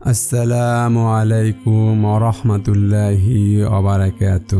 আসসালামু আলাইকুম রহমতুল্লাহি অবারাকাত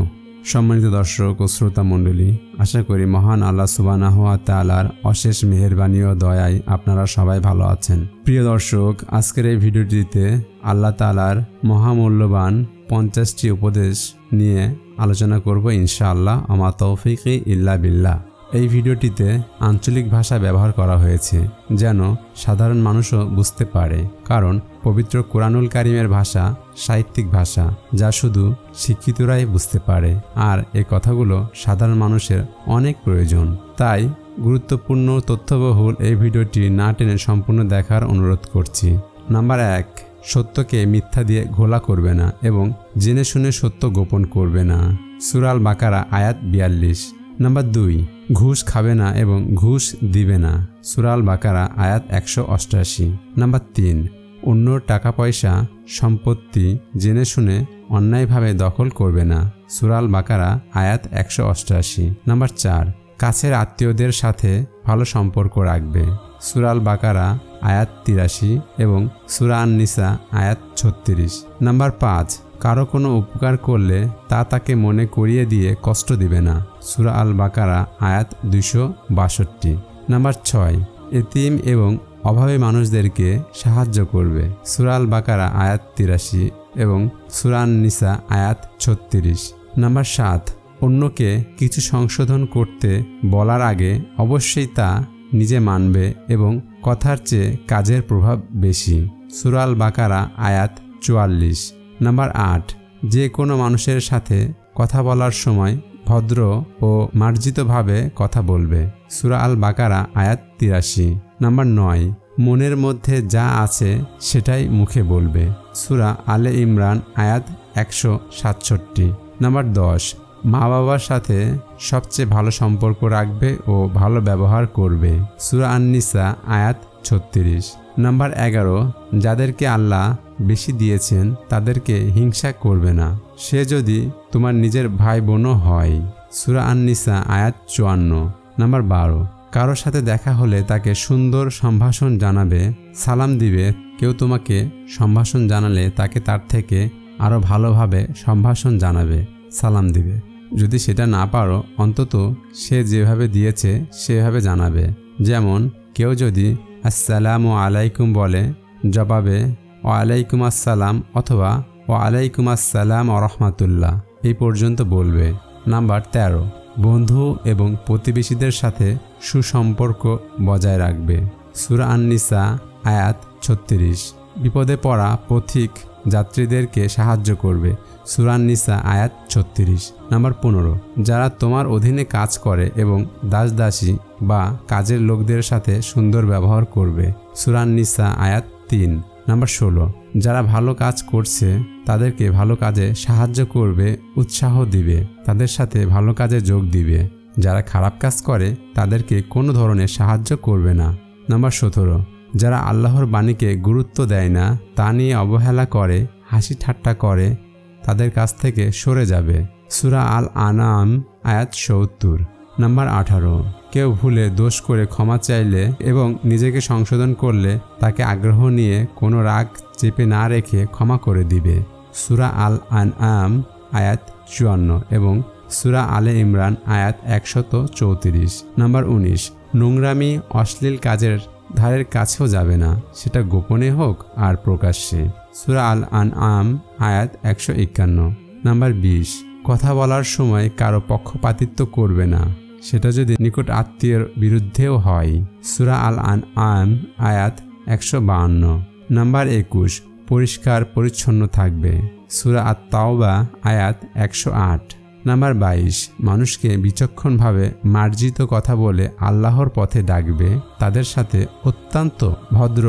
সম্মানিত দর্শক ও শ্রোতা মণ্ডলী, আশা করি মহান আল্লাহ সুবানাহ তালার অশেষ মেহরবানি ও দয়ায় আপনারা সবাই ভালো আছেন। প্রিয় দর্শক, আজকের এই ভিডিওটিতে আল্লাহ তালার মহামূল্যবান পঞ্চাশটি উপদেশ নিয়ে আলোচনা করব ইনশাআল্লাহ আমার তৌফিকে ইল্লা বিল্লাহ। এই ভিডিওটিতে আঞ্চলিক ভাষা ব্যবহার করা হয়েছে, যেন সাধারণ মানুষও বুঝতে পারে। কারণ পবিত্র কোরআনুল কারিমের ভাষা সাহিত্যিক ভাষা, যা শুধু শিক্ষিতরাই বুঝতে পারে। আর এ কথাগুলো সাধারণ মানুষের অনেক প্রয়োজন। তাই গুরুত্বপূর্ণ তথ্যবহুল এই ভিডিওটি না টেনে সম্পূর্ণ দেখার অনুরোধ করছি। নাম্বার এক, সত্যকে মিথ্যা দিয়ে ঘোলা করবে না এবং জেনে শুনে সত্য গোপন করবে না। সুরাল বাকারা আয়াত বিয়াল্লিশ। নাম্বার দুই ঘুষ খাবে না এবং ঘুষ দিবে না। সুরাল বাকারা আয়াত একশো অষ্টআশি নাম্বার তিন, অন্য টাকা পয়সা সম্পত্তি জেনে শুনে অন্যায়ভাবে দখল করবে না। সুরাল বাকারা আয়াত একশো অষ্টআশি নাম্বার চার, কাছের আত্মীয়দের সাথে ভালো সম্পর্ক রাখবে। সুরাল বাকারা আয়াত তিরাশি এবং সুরান নিসা আয়াত ছত্রিশ। নাম্বার পাঁচ কারও কোনো উপকার করলে তা তাকে মনে করিয়ে দিয়ে কষ্ট দিবে না। সুরা আল বাকারা আয়াত দুশো বাষট্টি। নাম্বার ছয়, এতিম এবং অভাবী মানুষদেরকে সাহায্য করবে। সুরাল বাকারা আয়াত তিরাশি এবং সুরান নিসা আয়াত ছত্রিশ। নাম্বার সাত, অন্যকে কিছু সংশোধন করতে বলার আগে অবশ্যই তা নিজে মানবে এবং কথার চেয়ে কাজের প্রভাব বেশি। সুরাল বাকারা আয়াত চুয়াল্লিশ। নাম্বার আট, যে কোনো মানুষের সাথে কথা বলার সময় ভদ্র ও মার্জিতভাবে কথা বলবে। সুরা আল বাকারা আয়াত তিরাশি। নাম্বার নয়, মনের মধ্যে যা আছে সেটাই মুখে বলবে। সুরা আলে ইমরান, আয়াত একশো সাতষট্টি। নাম্বার দশ মা বাবার সাথে সবচেয়ে ভালো সম্পর্ক রাখবে ও ভালো ব্যবহার করবে। সুরা আননিসা, আয়াত ছত্রিশ। নাম্বার এগারো, যাদেরকে আল্লাহ বেশি দিয়েছেন, তাদেরকে হিংসা করবে না। সে যদি তোমার নিজের ভাই বোনও হয়। সুরা আননিসা, আয়াত চুয়ান্ন। নাম্বার বারো কারও সাথে দেখা হলে তাকে সুন্দর সম্ভাষণ জানাবে, সালাম দিবে, কেউ তোমাকে সম্ভাষণ জানালে তাকে তার থেকে আরও ভালোভাবে সম্ভাষণ জানাবে, সালাম দিবে। যদি সেটা না পারো, অন্তত সে যেভাবে দিয়েছে, সেভাবে জানাবে। যেমন, কেউ যদি আসসালামু আলাইকুম বলে জবাবে ও আলাইকুম আসসালাম অথবা ও আলাইকুম আসসালাম ও রহমাতুল্লাহ। এই পর্যন্ত বলবে। নাম্বার ১৩ বন্ধু এবং প্রতিবেশীদের সাথে সুসম্পর্ক বজায় রাখবে। সুরা আননিসা, আয়াত ছত্রিশ। বিপদে পড়া পথিক যাত্রীদেরকে সাহায্য করবে। সুরান নিসা আয়াত ছত্রিশ, নাম্বার পনেরো। যারা তোমার অধীনে কাজ করে এবং দাস দাসী বা কাজের লোকদের সাথে সুন্দর ব্যবহার করবে। সুরান নিসা আয়াত তিন, নাম্বার ষোলো। যারা ভালো কাজ করছে, তাদেরকে ভালো কাজে সাহায্য করবে, উৎসাহ দিবে, তাদের সাথে ভালো কাজে যোগ দিবে। যারা খারাপ কাজ করে, তাদেরকে কোনো ধরনের সাহায্য করবে না। নাম্বার সতেরো। যারা আল্লাহর বাণীকে গুরুত্ব দেয় না, তা নিয়ে অবহেলা করে, হাসি ঠাট্টা করে, তাদের কাছ থেকে সরে যাবে। সুরা আল আনাম আয়াত সত্তর, নাম্বার আঠারো। কেউ ভুলে দোষ করে ক্ষমা চাইলে এবং নিজেকে সংশোধন করলে তাকে আগ্রহ নিয়ে কোনো রাগ চেপে না রেখে ক্ষমা করে দিবে। সুরা আল আন আম আয়াত চুয়ান্ন এবং সুরা আলে ইমরান, আয়াত একশত চৌত্রিশ। নাম্বার উনিশ। নোংরামি, অশ্লীল কাজের ধারের কাছেও যাবে না। সেটা গোপনে হোক আর প্রকাশ্যে। সুরা আল আন আম আয়াত একশো একান্ন, নাম্বার বিশ। কথা বলার সময় কারও পক্ষপাতিত্ব করবে না। সেটা যদি নিকট আত্মীয়ের বিরুদ্ধেও হয়। সুরা আল আন আম আয়াত একশো বাহান্ন, নাম্বার একুশ। পরিষ্কার, পরিচ্ছন্ন থাকবে। সুরা আত তাওবা আয়াত একশো আট। নাম্বার বাইশ, মানুষকে বিচক্ষণভাবে মার্জিত কথা বলে আল্লাহর পথে ডাকবে, তাদের সাথে অত্যন্ত ভদ্র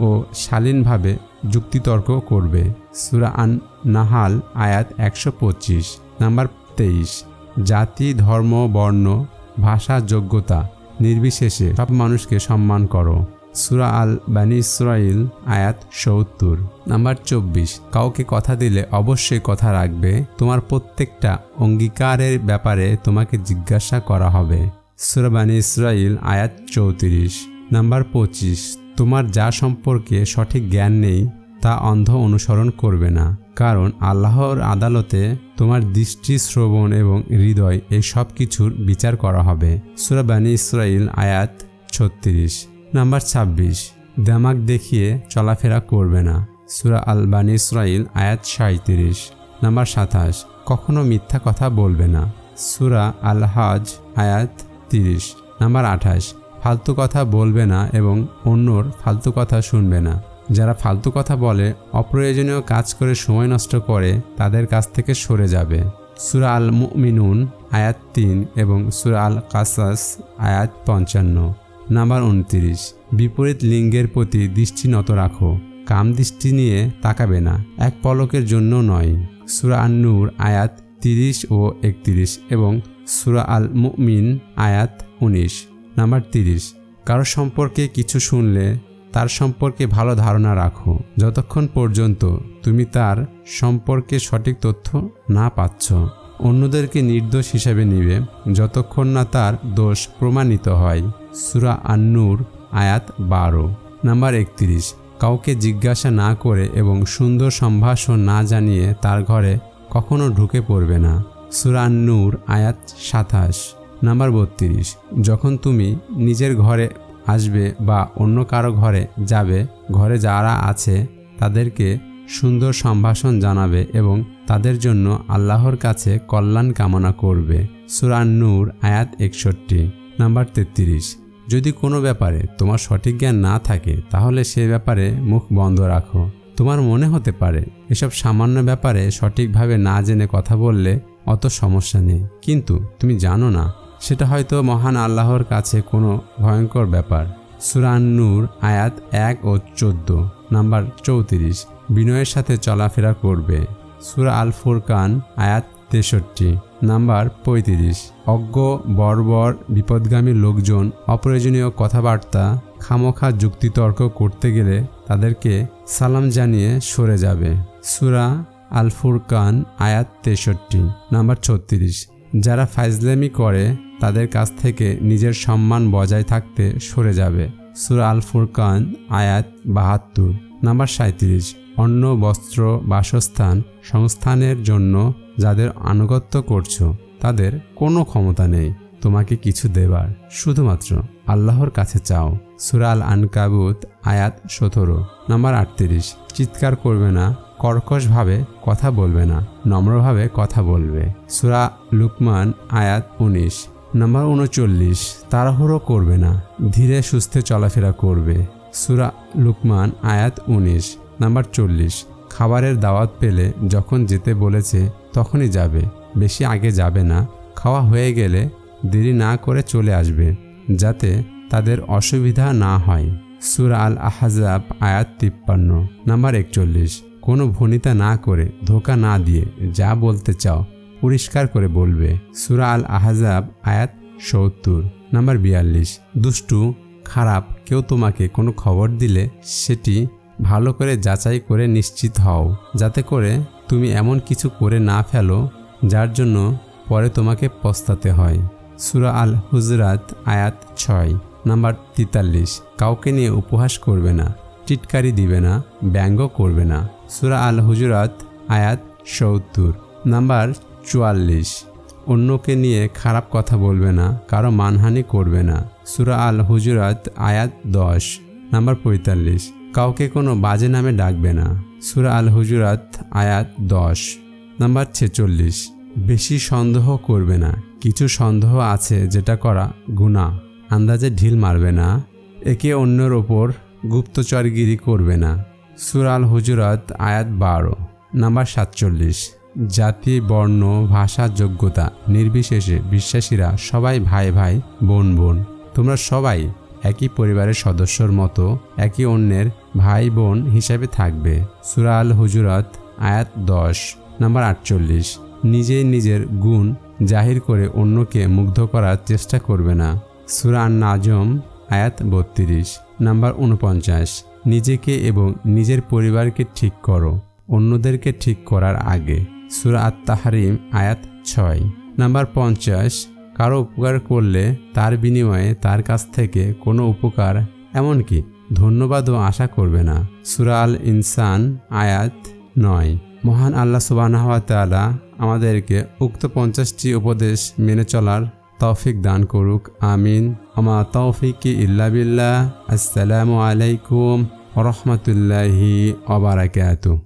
ও শালীনভাবে যুক্তিতর্ক করবে। সুরা আন নাহাল আয়াত একশো পঁচিশ, নাম্বার তেইশ, জাতি, ধর্ম, বর্ণ, ভাষা, যোগ্যতা, নির্বিশেষে সব মানুষকে সম্মান করো। সুরা আল বানি ইসরাইল আয়াত সত্তর। নাম্বার চব্বিশ, কাউকে কথা দিলে অবশ্যই কথা রাখবে। তোমার প্রত্যেকটা অঙ্গীকারের ব্যাপারে তোমাকে জিজ্ঞাসা করা হবে। সুরা বানি ইসরাইল আয়াত চৌত্রিশ। নাম্বার পঁচিশ, তোমার যা সম্পর্কে সঠিক জ্ঞান নেই, তা অন্ধ অনুসরণ করবে না। কারণ আল্লাহর আদালতে তোমার দৃষ্টি শ্রবণ এবং হৃদয় এই সব কিছুর বিচার করা হবে। সুরাবানী ইসরাইল আয়াত ছত্রিশ। নাম্বার ছাব্বিশ, দামাক দেখিয়ে চলাফেরা করবে না। সুরা আল বানী ইসরাইল আয়াত সাঁত্রিশ নাম্বার সাতাশ, কখনো মিথ্যা কথা বলবে না। সুরা আল হাজ আয়াত তিরিশ। নাম্বার আঠাশ, ফালতু কথা বলবে না এবং অন্যর ফালতু কথা শুনবে না। যারা ফালতু কথা বলে, অপ্রয়োজনীয় কাজ করে সময় নষ্ট করে, তাদের কাছ থেকে সরে যাবে। সুরা আল মুমিনুন আয়াত তিন এবং সুরা আল কাসাস আয়াত পঞ্চান্ন। নাম্বার উনত্রিশ, বিপরীত লিঙ্গের প্রতি দৃষ্টি নত রাখো। কাম দৃষ্টি নিয়ে তাকাবে না, এক পলকের জন্য নয়। সুরা আন্নুর আয়াত তিরিশ ও একত্রিশ এবং সুরা আল মুমিন আয়াত উনিশ। নাম্বার তিরিশ, কারও সম্পর্কে কিছু শুনলে তার সম্পর্কে ভালো ধারণা রাখো। যতক্ষণ পর্যন্ত তুমি তার সম্পর্কে সঠিক তথ্য না পাচ্ছ। অন্যদেরকে নির্দোষ হিসাবে নিবে, যতক্ষণ না তার দোষ প্রমাণিত হয়। সুরা আন্নুর, আয়াত বারো। নাম্বার একত্রিশ। কাউকে জিজ্ঞাসা না করে এবং সুন্দর সম্ভাষণ না জানিয়ে তার ঘরে কখনো ঢুকে পড়বে না। সুরা আন্নুর, আয়াত সাতাশ। নাম্বার বত্রিশ। যখন তুমি নিজের ঘরে আসবে বা অন্য কারও ঘরে যাবে, ঘরে যারা আছে তাদেরকে সুন্দর সম্ভাষণ জানাবে এবং তাদের জন্য আল্লাহর কাছে কল্যাণ কামনা করবে। সুরান নূর, আয়াত একষট্টি, নাম্বার তেত্রিশ। যদি কোনো ব্যাপারে তোমার সঠিক জ্ঞান না থাকে, তাহলে সে ব্যাপারে মুখ বন্ধ রাখো। তোমার মনে হতে পারে, এসব সামান্য ব্যাপারে সঠিকভাবে না জেনে কথা বললে অত সমস্যা নেই। কিন্তু তুমি জানো না, সেটা হয়তো মহান আল্লাহর কাছে কোনো ভয়ঙ্কর ব্যাপার। সুরান নূর, আয়াত এক ও চোদ্দ, নাম্বার চৌত্রিশ। বিনয়ের সাথে চলাফেরা করবে। সুরা আল ফুরকান আয়াত তেষট্টি, নাম্বার পঁয়ত্রিশ। অজ্ঞ, বর্বর, বিপদগামী লোকজন, অপ্রয়োজনীয় কথাবার্তা, খামোখা যুক্তিতর্ক করতে গেলে তাদেরকে সালাম জানিয়ে সরে যাবে। সুরা আল ফুরকান আয়াত তেষট্টি, নাম্বার ছত্রিশ। যারা ফাইজলামি করে, তাদের কাছ থেকে নিজের সম্মান বজায় থাকতে সরে যাবে। সুরা আল ফুরকান আয়াত বাহাত্তর, নাম্বার সাঁত্রিশ অন্ন বস্ত্র বাসস্থান সংস্থানের জন্য যাদের আনুগত্য করছ, তাদের কোনো ক্ষমতা নেই। তোমাকে কিছু দেবার। শুধুমাত্র আল্লাহর কাছে চাও। সুরা আল আনকাবুত আয়াত সতেরো, নাম্বার আটত্রিশ। চিৎকার করবে না, কর্কশভাবে কথা বলবে না, নম্রভাবে কথা বলবে। সুরা লুকমান, আয়াত উনিশ, নাম্বার উনচল্লিশ। তাড়াহুড়ো করবে না, ধীরে সুস্থে চলাফেরা করবে। সুরা লুকমান, আয়াত উনিশ। নাম্বার চল্লিশ। খাবারের দাওয়াত পেলে যখন যেতে বলেছে তখনই যাবে, বেশি আগে যাবে না। খাওয়া হয়ে গেলে দেরি না করে চলে আসবে, যাতে তাদের অসুবিধা না হয়। সুর আল আহাজাব আয়াত তিপ্পান্ন। নাম্বার একচল্লিশ। কোনো ভনিতা না করে, ধোকা না দিয়ে যা বলতে চাও, পরিষ্কার করে বলবে। সুরা আল আহাজাব আয়াত সত্তর। নাম্বার বিয়াল্লিশ। দুষ্টু, খারাপ, কেউ তোমাকে কোনো খবর দিলে সেটি ভালো করে যাচাই করে নিশ্চিত হও, যাতে করে তুমি এমন কিছু করে না ফেলো, যার জন্য পরে তোমাকে পস্তাতে হয়। সুরা আল হুজরাত আয়াত ছয়, নাম্বার তেতাল্লিশ। কাউকে নিয়ে উপহাস করবে না, টিটকারি দিবে না, ব্যঙ্গ করবে না। সুরা আল হুজরাত আয়াত সত্তর, নাম্বার চুয়াল্লিশ। অন্যকে নিয়ে খারাপ কথা বলবে না, কারও মানহানি করবে না। সুরা আল হুজরাত আয়াত দশ, নাম্বার পঁয়তাল্লিশ। কাউকে কোনো বাজে নামে ডাকবে না। সুরা আল হুজরাত আয়াত দশ, নাম্বার ছেচল্লিশ। বেশি সন্দেহ করবে না। কিছু সন্দেহ আছে যেটা করা গুণা আন্দাজে ঢিল মারবে না। একে অন্যের ওপর গুপ্তচরগিরি করবে না। সুরাল হুজুরাত আয়াত বারো, নাম্বার সাতচল্লিশ। জাতি, বর্ণ, ভাষা, যোগ্যতা, নির্বিশেষে বিশ্বাসীরা সবাই ভাই ভাই, বোন বোন। তোমরা সবাই একই পরিবারের সদস্যর মতো একই অন্যের ভাই বোন হিসাবে থাকবে। সুরা আল হুজুরাত, আয়াত দশ, নাম্বার আটচল্লিশ। নিজেই নিজের গুণ জাহির করে অন্যকে মুগ্ধ করার চেষ্টা করবে না। সুরা আন নাজম আয়াত বত্রিশ, নাম্বার উনপঞ্চাশ নিজেকে এবং নিজের পরিবারকে ঠিক করো, অন্যদেরকে ঠিক করার আগে। সুরা আত তাহারিম আয়াত ছয়, নাম্বার পঞ্চাশ। কারও উপকার করলে তার বিনিময়ে তার কাছ থেকে কোনো উপকার এমনকি ধন্যবাদও আশা করবে না। সুরাল ইনসান আয়াত নয়। মহান আল্লাহ সুবাহ তাআলা আমাদেরকে উক্ত পঞ্চাশটি উপদেশ মেনে চলার তৌফিক দান করুক। আমিন। আমা তৌফিকি ইল্লা বিল্লাহ। আসসালামু আলাইকুম রহমতুল্লাহি অবারাকাতু